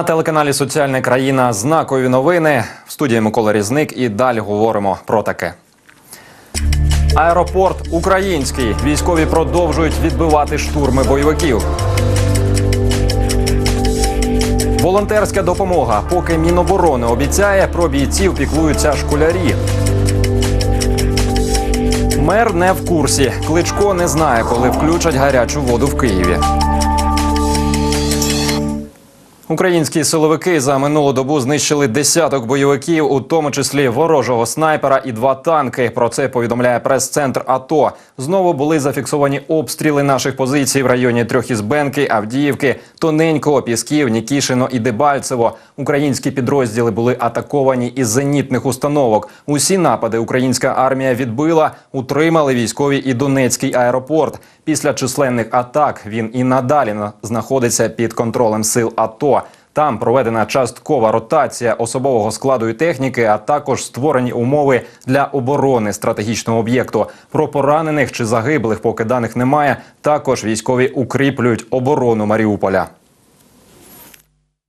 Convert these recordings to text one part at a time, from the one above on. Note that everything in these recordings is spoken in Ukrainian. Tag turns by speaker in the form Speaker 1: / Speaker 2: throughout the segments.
Speaker 1: На телеканалі Соціальна країна знакові новини. В студії Микола Різник і далі говоримо про таке. Аеропорт український. Військові продовжують відбивати штурми бойовиків. Волонтерська допомога. Поки Міноборони обіцяє, про бійців піклуються школярі. Мер не в курсі. Кличко не знає, коли включать гарячу воду в Києві. Українські силовики за минулу добу знищили десяток бойовиків, у тому числі ворожого снайпера і два танки. Про це повідомляє прес-центр АТО. Знову були зафіксовані обстріли наших позицій в районі Трьохізбенки, Авдіївки, Тоненького, Пісків, Нікішино і Дебальцево. Українські підрозділи були атаковані із зенітних установок. Усі напади українська армія відбила, утримали військові і Донецький аеропорт. Після численних атак він і надалі знаходиться під контролем сил АТО. Там проведена часткова ротація особового складу і техніки, а також створені умови для оборони стратегічного об'єкту. Про поранених чи загиблих, поки даних немає. Також військові укріплюють оборону Маріуполя.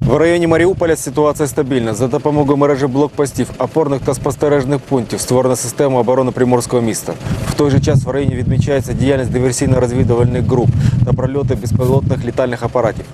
Speaker 2: В районі Маріуполя ситуація стабільна. За допомогою мережі блокпостів, опорних та спостережних пунктів створена система оборони приморського міста. В той же час в районі відмічається діяльність диверсійно-розвідувальних груп та прольоти безпілотних літальних апаратів.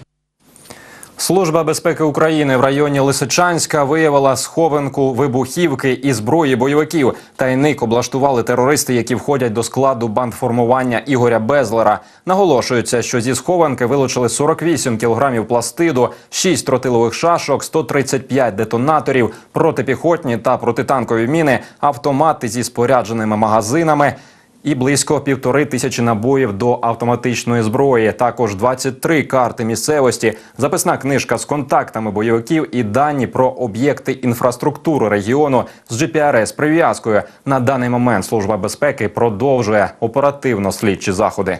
Speaker 1: Служба безпеки України в районі Лисичанська виявила схованку вибухівки і зброї бойовиків. Тайник облаштували терористи, які входять до складу бандформування Ігоря Безлера. Наголошується, що зі схованки вилучили 48 кілограмів пластиду, 6 тротилових шашок, 135 детонаторів, протипіхотні та протитанкові міни, автомати зі спорядженими магазинами і близько півтори тисячі набоїв до автоматичної зброї. Також 23 карти місцевості, записна книжка з контактами бойовиків і дані про об'єкти інфраструктури регіону з GPRS прив'язкою. На даний момент служба безпеки продовжує оперативно слідчі заходи.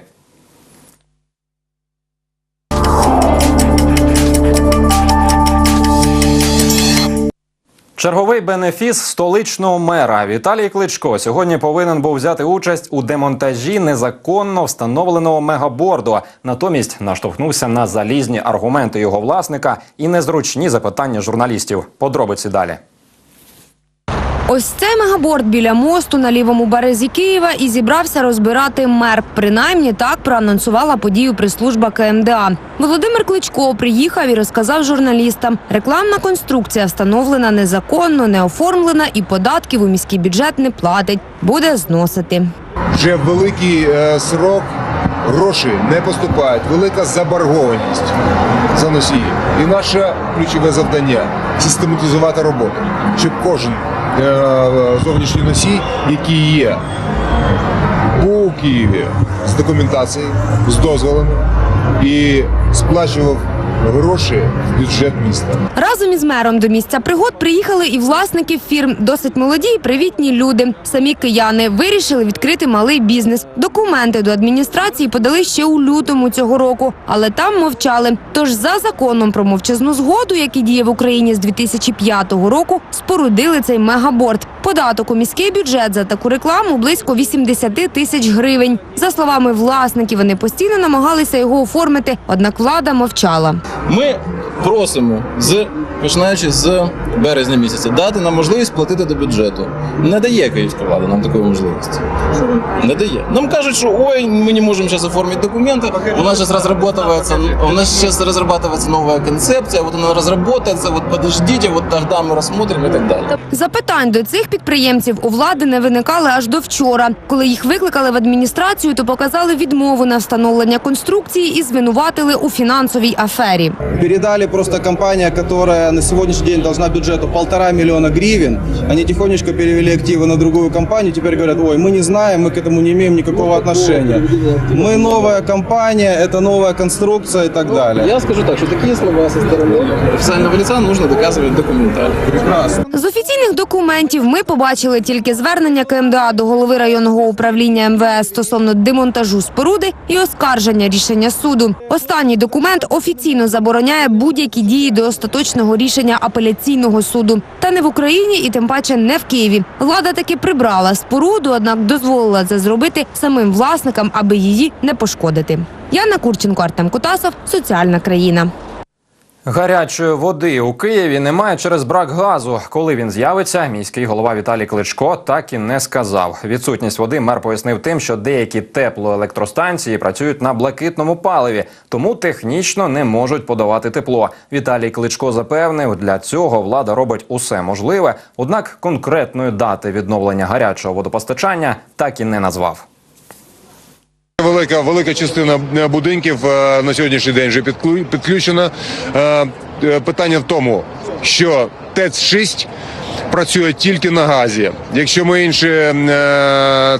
Speaker 1: Черговий бенефіс столичного мера Віталій Кличко сьогодні повинен був взяти участь у демонтажі незаконно встановленого мегаборду. Натомість наштовхнувся на залізні аргументи його власника і незручні запитання журналістів. Подробиці далі.
Speaker 3: Ось це мегаборд біля мосту на лівому березі Києва і зібрався розбирати мер. Принаймні так проанонсувала подію прес-служба КМДА. Володимир Кличко приїхав і розказав журналістам. Рекламна конструкція встановлена незаконно, не оформлена і податків у міський бюджет не платить. Буде зносити.
Speaker 4: вже великий е, срок гроші не поступають, велика заборгованість за носії. І наше ключове завдання систематизувати роботу, щоб кожен зовнішній носій, який є у Києві з документацією, з дозволами і сплачував гроші в бюджет міста.
Speaker 3: Разом із мером до місця пригод приїхали і власники фірм. Досить молоді і привітні люди. Самі кияни вирішили відкрити малий бізнес. Документи до адміністрації подали ще у лютому цього року, але там мовчали. Тож за законом про мовчазну згоду, який діє в Україні з 2005 року, спорудили цей мегаборд. Податок у міський бюджет за таку рекламу близько 80 тисяч гривень. За словами власників, вони постійно намагалися його оформити, однак влада мовчала.
Speaker 5: Ми просимо з починаючи з березня місяця дати нам можливість платити до бюджету. Не дає київська влада нам такої можливості. Не дає. Нам кажуть, що ой, ми не можемо зараз оформити документи. У нас зараз розробляється, у нас зараз розробляється нова концепція. Вот вона розробляється, вот подождите, вот тогда ми розглянемо і так далі.
Speaker 3: Запитань до цих підприємців у влади не виникали аж до вчора. Коли їх викликали в адміністрацію, то показали відмову на встановлення конструкції і звинуватили у фінансовій афері.
Speaker 6: Передали просто компания, которая на сегодняшний день должна бюджету полтора миллиона гривен. Они тихонечко перевели активы на другую компанию. Теперь говорят, ой, мы не знаем, мы к этому не имеем никакого отношения. Мы новая компания, это новая конструкция и так далее.
Speaker 5: Я скажу так, що такі слова зі сторони офіційного лица нужно доказувати документально.
Speaker 6: Прекрасно.
Speaker 3: З офіційних документів ми побачили тільки звернення КМДА до голови районного управління МВС стосовно демонтажу споруди і оскарження рішення суду. Останній документ офіційно забороняє будь-які дії до остаточного рішення апеляційного суду. Та не в Україні і тим паче не в Києві. Влада таки прибрала споруду, однак дозволила це зробити самим власникам, аби її не пошкодити. Яна Курченко, Артем Кутасов, соціальна країна.
Speaker 1: Гарячої води у Києві немає через брак газу. Коли він з'явиться, міський голова Віталій Кличко так і не сказав. Відсутність води мер пояснив тим, що деякі теплоелектростанції працюють на блакитному паливі, тому технічно не можуть подавати тепло. Віталій Кличко запевнив, для цього влада робить усе можливе. Однак конкретної дати відновлення гарячого водопостачання так і не назвав.
Speaker 4: Велика велика частина будинків е, на сьогоднішній день вже підклю- підключена. Е, е, Питання в тому, що ТЕЦ-6 працює тільки на газі. Якщо ми інші е,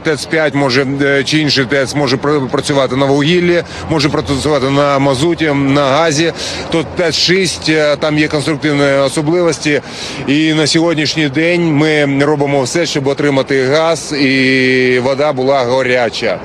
Speaker 4: ТЕЦ-5 може чи інший ТЕЦ може пр- працювати на вугіллі, може працювати на мазуті, на газі, то ТЕЦ-6 е, там є конструктивні особливості. І на сьогоднішній день ми робимо все, щоб отримати газ, і вода була гаряча.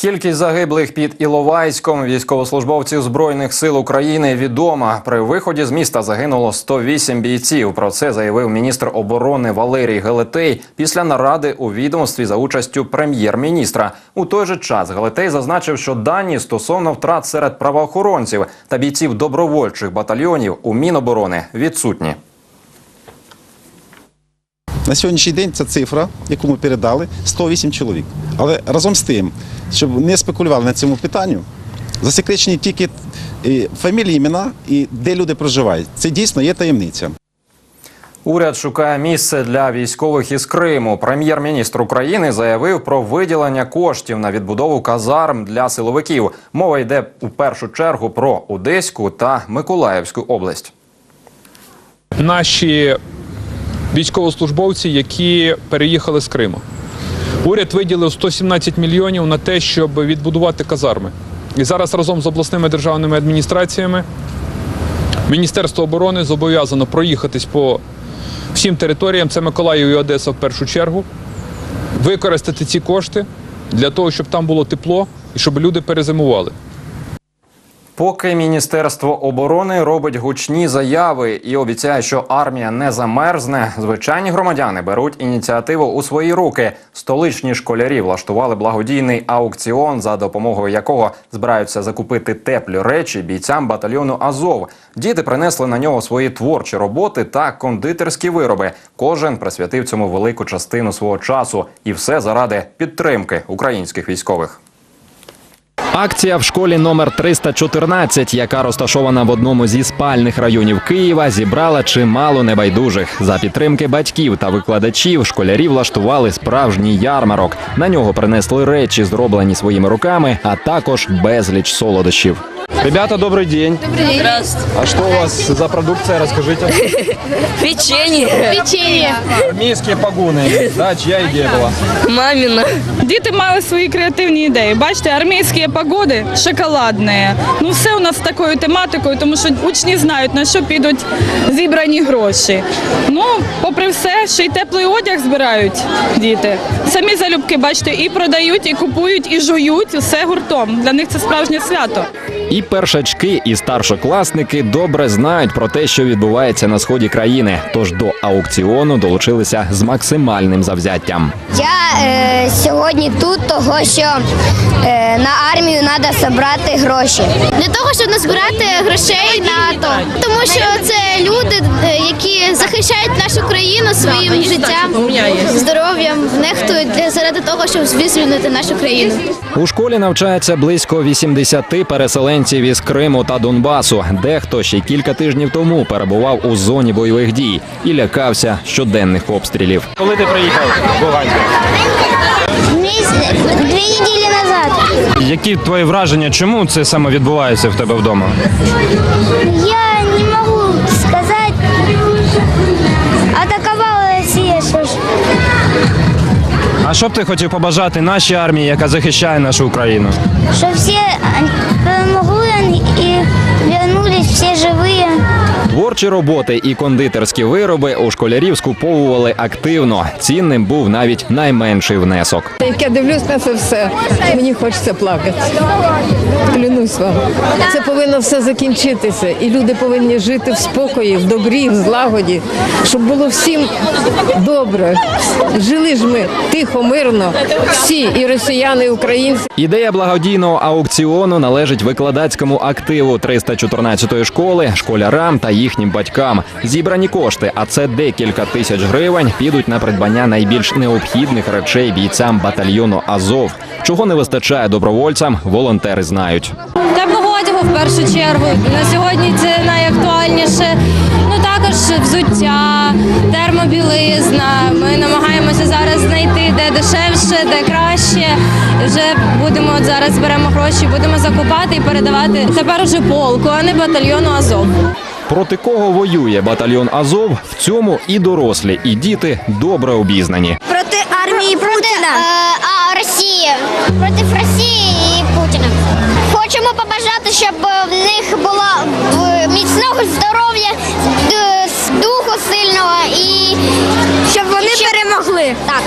Speaker 1: Кількість загиблих під Іловайськом військовослужбовців збройних сил України відома. При виході з міста загинуло 108 бійців. Про це заявив міністр оборони Валерій Гелетей після наради у відомстві за участю прем'єр-міністра. У той же час Гелетей зазначив, що дані стосовно втрат серед правоохоронців та бійців добровольчих батальйонів у Міноборони відсутні.
Speaker 7: На сьогоднішній день ця цифра, яку ми передали, 108 чоловік. Але разом з тим, щоб не спекулювали на цьому питанню, засекречені тільки е, фамілії, імена і де люди проживають. Це дійсно є таємниця.
Speaker 1: Уряд шукає місце для військових із Криму. Прем'єр-міністр України заявив про виділення коштів на відбудову казарм для силовиків. Мова йде у першу чергу про Одеську та Миколаївську область.
Speaker 8: наші військовослужбовці, які переїхали з Криму. Уряд виділив 117 мільйонів на те, щоб відбудувати казарми. І зараз разом з обласними державними адміністраціями Міністерство оборони зобов'язано проїхатись по всім територіям, це Миколаїв і Одеса в першу чергу, використати ці кошти для того, щоб там було тепло і щоб люди перезимували.
Speaker 1: Поки Міністерство оборони робить гучні заяви і обіцяє, що армія не замерзне, звичайні громадяни беруть ініціативу у свої руки. Столичні школярі влаштували благодійний аукціон, за допомогою якого збираються закупити теплі речі бійцям батальйону Азов. Діти принесли на нього свої творчі роботи та кондитерські вироби. Кожен присвятив цьому велику частину свого часу, і все заради підтримки українських військових. Акція в школі номер 314, яка розташована в одному зі спальних районів Києва, зібрала чимало небайдужих. За підтримки батьків та викладачів школярі влаштували справжній ярмарок. На нього принесли речі, зроблені своїми руками, а також безліч солодощів. Ребята, добрий день.
Speaker 9: Здравствуйте.
Speaker 1: А що у вас за продукція? Розкажіть.
Speaker 9: Печенье. Печенье.
Speaker 1: Армійські погони. Да, чия ідея була?
Speaker 9: Мамина.
Speaker 10: Діти мали свої креативні ідеї. Бачите, армійські погоди шоколадні. Ну все у нас з такою тематикою, тому що учні знають на що підуть зібрані гроші. Ну, попри все, ще й теплий одяг збирають діти. Самі залюбки, бачите, і продають, і купують, і жують все гуртом. Для них це справжнє свято.
Speaker 1: І першачки, і старшокласники добре знають про те, що відбувається на сході країни. Тож до аукціону долучилися з максимальним завзяттям.
Speaker 11: Я е, сьогодні тут, того що е, на армію треба зібрати гроші.
Speaker 12: для того, щоб назбирати грошей на АТО. Тому що це люди, е, які захищають нашу країну своїм життям, здоров'ям, нехтують для- заради того, щоб звільнити нашу країну.
Speaker 1: У школі навчається близько 80 переселенців із Криму та Донбасу. Дехто ще кілька тижнів тому перебував у зоні бойових дій і лякався щоденних обстрілів. Коли ти приїхав, Багатьок.
Speaker 11: Дві неділі назад
Speaker 1: Які твої враження? Чому це саме відбувається в тебе вдома?
Speaker 11: я не можу сказати, атакувала Росія.
Speaker 1: А що б ти хотів побажати нашій армії, яка захищає нашу Україну?
Speaker 11: Щоб всі перемогли і вернулись всі живі.
Speaker 1: Творчі роботи і кондитерські вироби у школярів скуповували активно. Цінним був навіть найменший внесок.
Speaker 13: Як я дивлюсь на це все, мені хочеться плакати. Клянусь вам. Це повинно все закінчитися. І люди повинні жити в спокої, в добрі, в злагоді, щоб було всім добре. Жили ж ми тихо, мирно, всі, і росіяни, і українці.
Speaker 1: Ідея благодійного аукціону належить викладацькому активу 314-ї школи, школярам та їхнім батькам. Зібрані кошти, а це декілька тисяч гривень, підуть на придбання найбільш необхідних речей бійцям батальйону Азов. Чого не вистачає добровольцям, волонтери знають.
Speaker 14: Теплого одягу в першу чергу. На сьогодні це найактуальніше. Ну також взуття, термобілизна. Ми намагаємося зараз знайти де дешевше, де краще. Вже будемо от зараз беремо гроші, будемо закупати і передавати тепер уже полку, а не батальйону Азов.
Speaker 1: Проти кого воює батальйон Азов? В цьому і дорослі, і діти добре обізнані.
Speaker 11: Проти армії Путіна. а, Росії. Проти Росії і Путіна. Хочемо побажати, щоб в них було е, міцного здоров'я, духу сильного і щоб вони перемогли. Так.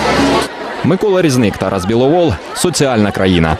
Speaker 1: Микола Різник, Тарас Біловол, соціальна країна.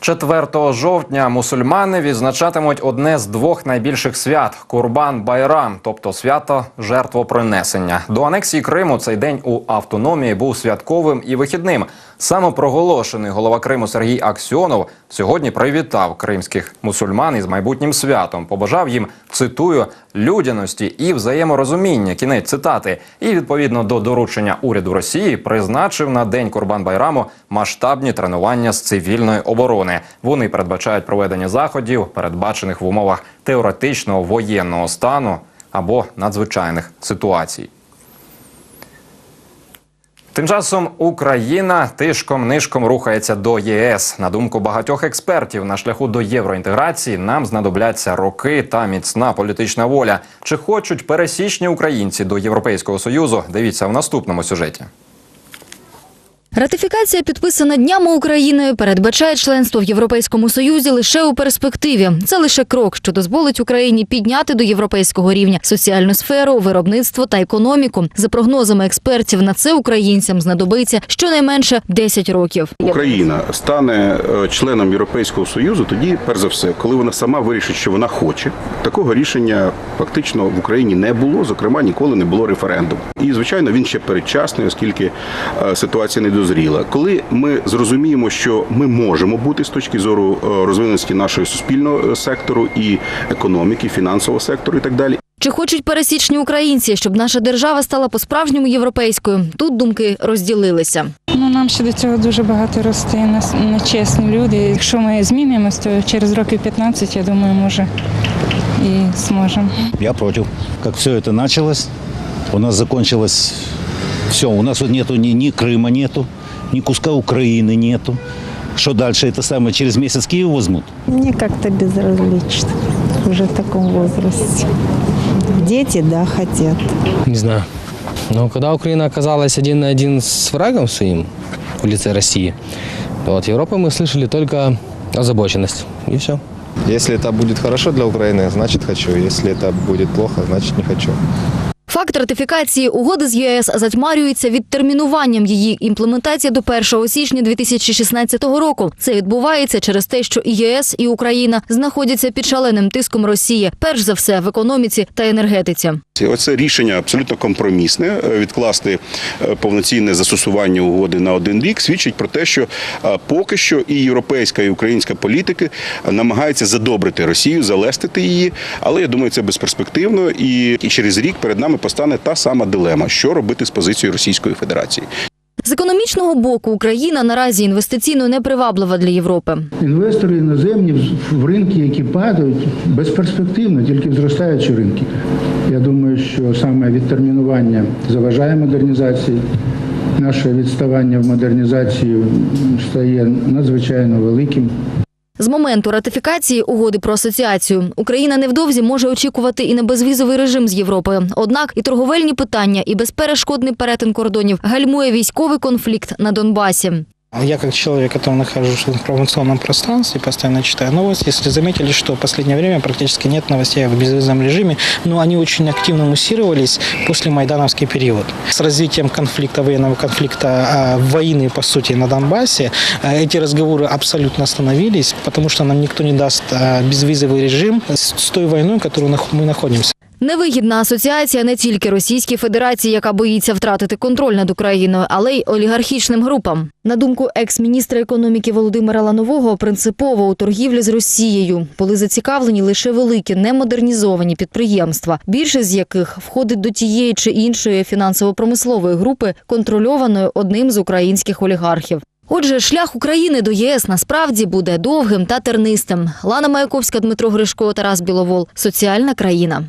Speaker 1: 4 жовтня мусульмани відзначатимуть одне з двох найбільших свят Курбан Байрам, тобто свято жертвопринесення. До анексії Криму цей день у автономії був святковим і вихідним. Самопроголошений голова Криму Сергій Аксьонов сьогодні привітав кримських мусульман із майбутнім святом. Побажав їм цитую людяності і взаєморозуміння. Кінець цитати. І відповідно до доручення уряду Росії призначив на день Курбан Байраму масштабні тренування з цивільної оборони. Вони передбачають проведення заходів, передбачених в умовах теоретичного воєнного стану або надзвичайних ситуацій. Тим часом Україна тишком нишком рухається до ЄС. На думку багатьох експертів, на шляху до євроінтеграції нам знадобляться роки та міцна політична воля. Чи хочуть пересічні українці до Європейського союзу? Дивіться в наступному сюжеті.
Speaker 15: Ратифікація, підписана днями Україною, передбачає членство в Європейському Союзі лише у перспективі. Це лише крок, що дозволить Україні підняти до європейського рівня соціальну сферу, виробництво та економіку. За прогнозами експертів, на це українцям знадобиться щонайменше 10 років.
Speaker 16: Україна стане е, членом Європейського союзу тоді, перш за все, коли вона сама вирішить, що вона хоче. Такого рішення фактично в Україні не було. Зокрема, ніколи не було референдуму. І звичайно, він ще передчасний, оскільки е, ситуація не дозріла. Коли ми зрозуміємо, що ми можемо бути з точки зору е, розвиненості нашого суспільного е, сектору і економіки, фінансового сектору і так далі.
Speaker 15: Чи хочуть пересічні українці, щоб наша держава стала по-справжньому європейською? Тут думки розділилися.
Speaker 10: Ну нам ще до цього дуже багато рости. Нас нечесні люди. Якщо ми змінимось, то через років 15, я думаю, може і зможемо.
Speaker 17: Я против. Как все это началось, у нас закончилось все. У нас вот нету ни, ни Крыма нету, ни куска Украины нету. Что дальше? Это самое через месяц Киев возьмут?
Speaker 18: Мне как-то безразлично уже в таком возрасте. Дети, да, хотят.
Speaker 19: Не знаю. Но когда Украина оказалась один на один с врагом своим в лице России, то от Европы мы слышали только озабоченность. И все.
Speaker 20: Если это будет хорошо для Украины, значит хочу. Если это будет плохо, значит не хочу.
Speaker 15: Факт ратифікації угоди з ЄС затьмарюється відтермінуванням її імплементації до 1 січня 2016 року. Це відбувається через те, що і ЄС, і Україна знаходяться під шаленим тиском Росії, перш за все в економіці та енергетиці.
Speaker 16: Оце рішення абсолютно компромісне. е, Відкласти е, повноцінне застосування угоди на один рік свідчить про те, що е, поки що і європейська, і українська політики намагаються задобрити Росію, залестити її. Але я думаю, це безперспективно. І через рік перед нами постане та сама дилема, що робити з позицією Російської Федерації.
Speaker 15: З економічного боку Україна наразі інвестиційно неприваблива для Європи.
Speaker 21: Інвестори іноземні в- ринки, які падають, безперспективно, тільки в зростаючі ринки. Я думаю, що саме відтермінування заважає модернізації. Наше відставання в модернізації стає надзвичайно великим.
Speaker 15: З моменту ратифікації угоди про асоціацію Україна невдовзі може очікувати і на безвізовий режим з Європи. Однак і торговельні питання, і безперешкодний перетин кордонів гальмує військовий конфлікт на Донбасі.
Speaker 22: Я как человек, который нахожусь в информационном пространстве, постоянно читаю новости, если заметили, что в последнее время практически нет новостей в безвизовом режиме, но они очень активно муссировались после майдановский период. С развитием конфликта, военного конфликта, а, войны, по сути, на Донбассе, а, эти разговоры абсолютно остановились, потому что нам никто не даст а, безвизовый режим с той войной, в которой мы находимся.
Speaker 15: Невигідна асоціація не тільки Російській Федерації, яка боїться втратити контроль над Україною, але й олігархічним групам. На думку екс-міністра економіки Володимира Ланового, принципово у торгівлі з Росією були зацікавлені лише великі немодернізовані підприємства, більшість з яких входить до тієї чи іншої фінансово-промислової групи, контрольованої одним з українських олігархів. Отже, шлях України до ЄС насправді буде довгим та тернистим. Лана Маяковська, Дмитро Гришко, Тарас Біловол. Соціальна країна.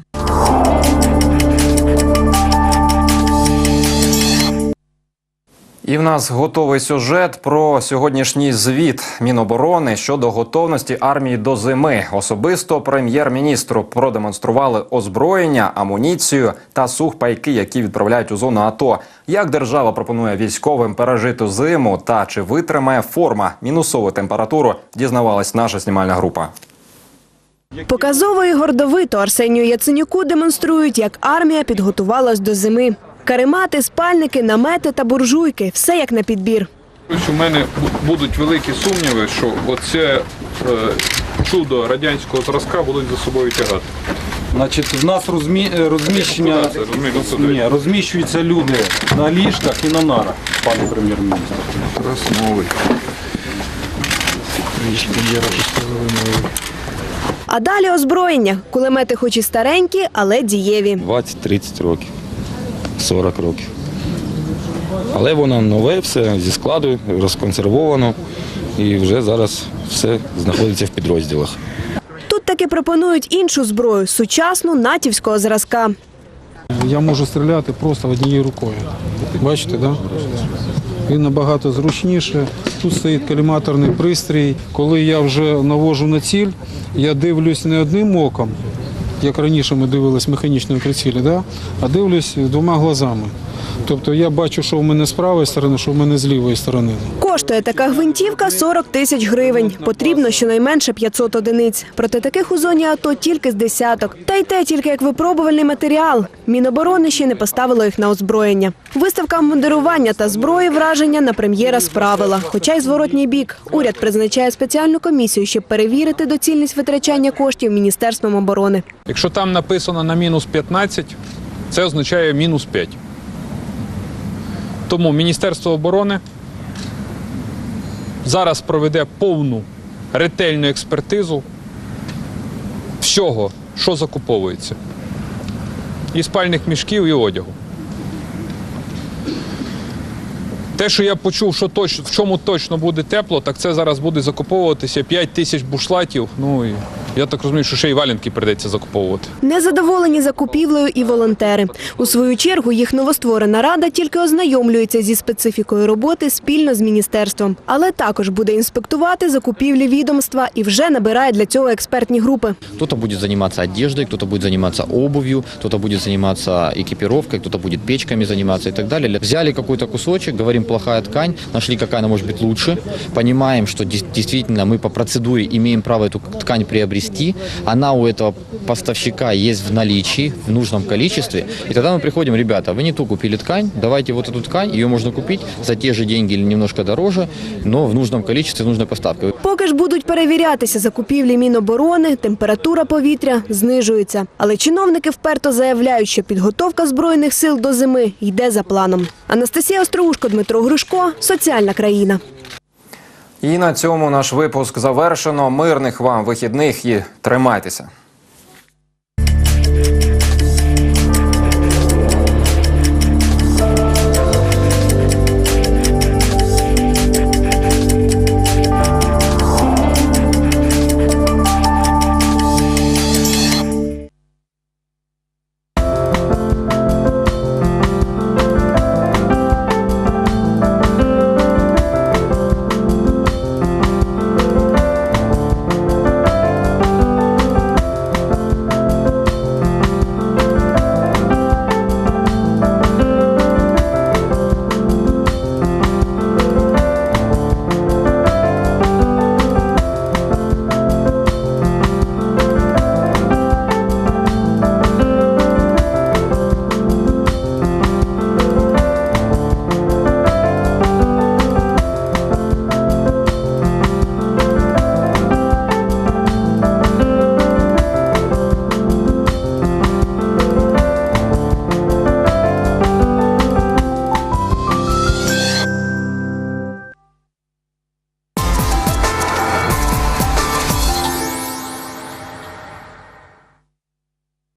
Speaker 1: І в нас готовий сюжет про сьогоднішній звіт Міноборони щодо готовності армії до зими. Особисто прем'єр-міністру продемонстрували озброєння, амуніцію та сухпайки, які відправляють у зону АТО. Як держава пропонує військовим пережити зиму та чи витримає форма мінусову температуру, дізнавалась наша знімальна група.
Speaker 3: Показово і гордовито Арсенію Яценюку демонструють, як армія підготувалась до зими. Каремати, спальники, намети та буржуйки – все як на підбір.
Speaker 8: У мене будуть великі сумніви, що оце е, чудо радянського зразка будуть за собою тягати.
Speaker 6: Значить, в нас розмі... е, розміщення. Ні, розміщуються люди на ліжках і на нарах, пане прем'єр-міністр. Раз новий.
Speaker 3: А далі озброєння. Кулемети хоч і старенькі, але дієві.
Speaker 23: 20-30 років, 40 років. Але воно нове, все зі складу, розконсервовано і вже зараз все знаходиться в підрозділах.
Speaker 3: Тут таки пропонують іншу зброю – сучасну натівського зразка.
Speaker 24: Я можу стріляти просто однією рукою. Бачите, да? Він набагато зручніше. Тут стоїть коліматорний пристрій. Коли я вже навожу на ціль, я дивлюсь не одним оком, як раніше ми дивились механічною прицілі, да? а дивлюсь двома глазами. Тобто я бачу, що в мене з правої сторони, що в мене з лівої сторони.
Speaker 3: Коштує така гвинтівка 40 тисяч гривень. Потрібно щонайменше 500 одиниць. Проте таких у зоні АТО тільки з десяток. Та й те тільки як випробувальний матеріал. Міноборони ще не поставило їх на озброєння. Виставка модерування та зброї враження на прем'єра справила. Хоча й зворотній бік. Уряд призначає спеціальну комісію, щоб перевірити доцільність витрачання коштів Міністерством оборони.
Speaker 8: Якщо там написано на мінус 15, це означає мінус 5. Тому Міністерство оборони зараз проведе повну ретельну експертизу всього, що закуповується. І спальних мішків, і одягу. Те, що я почув, що точ, в чому точно буде тепло, так це зараз буде закуповуватися 5 тисяч бушлатів. Ну і я так розумію, що ще й валянки прийдеться закуповувати.
Speaker 3: Незадоволені закупівлею і волонтери. У свою чергу їх новостворена рада тільки ознайомлюється зі специфікою роботи спільно з міністерством, але також буде інспектувати закупівлі відомства і вже набирає для цього експертні групи.
Speaker 25: Кто-то будет заниматься одеждой, кто-то будет заниматься обувью, кто-то будет заниматься экипировкой, кто-то будет печками заниматься и так далее. Взяли какой-то кусочек, говорим, плохая ткань, нашли, какая она может быть лучше, понимаем, что дес- действительно мы по процедуре имеем право эту ткань приобрести, она у этого поставщика есть в наличии, в нужном количестве, и тогда мы приходим, ребята, вы не ту купили ткань, давайте вот эту ткань, ее можно купить за те же деньги или немножко дороже, но в нужном количестве, нужной поставкой.
Speaker 3: Поки ж будуть перевірятися закупівлі Міноборони, температура повітря знижується. Але чиновники вперто заявляють, що підготовка збройних сил до зими йде за планом. Анастасія Остроушко, Дмитро Гришко, соціальна країна.
Speaker 1: І на цьому наш випуск завершено. Мирних вам вихідних і тримайтеся.